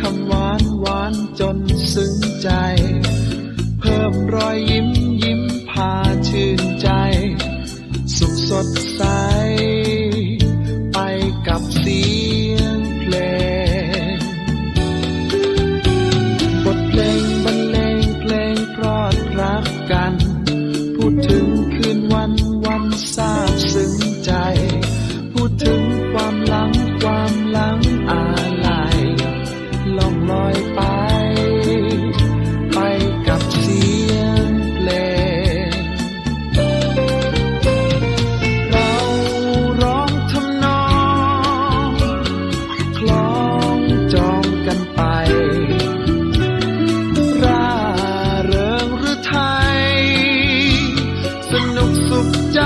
คำหวานหวานจนซึ้งใจ เพิ่มรอยยิ้มยิ้มพาชื่นใจ สุขสดใส ไปกับเสียงเพลง บทเพลงบรรเลงเพลงพรอดรักกัน พูดถึงคืนวัน สุขใจ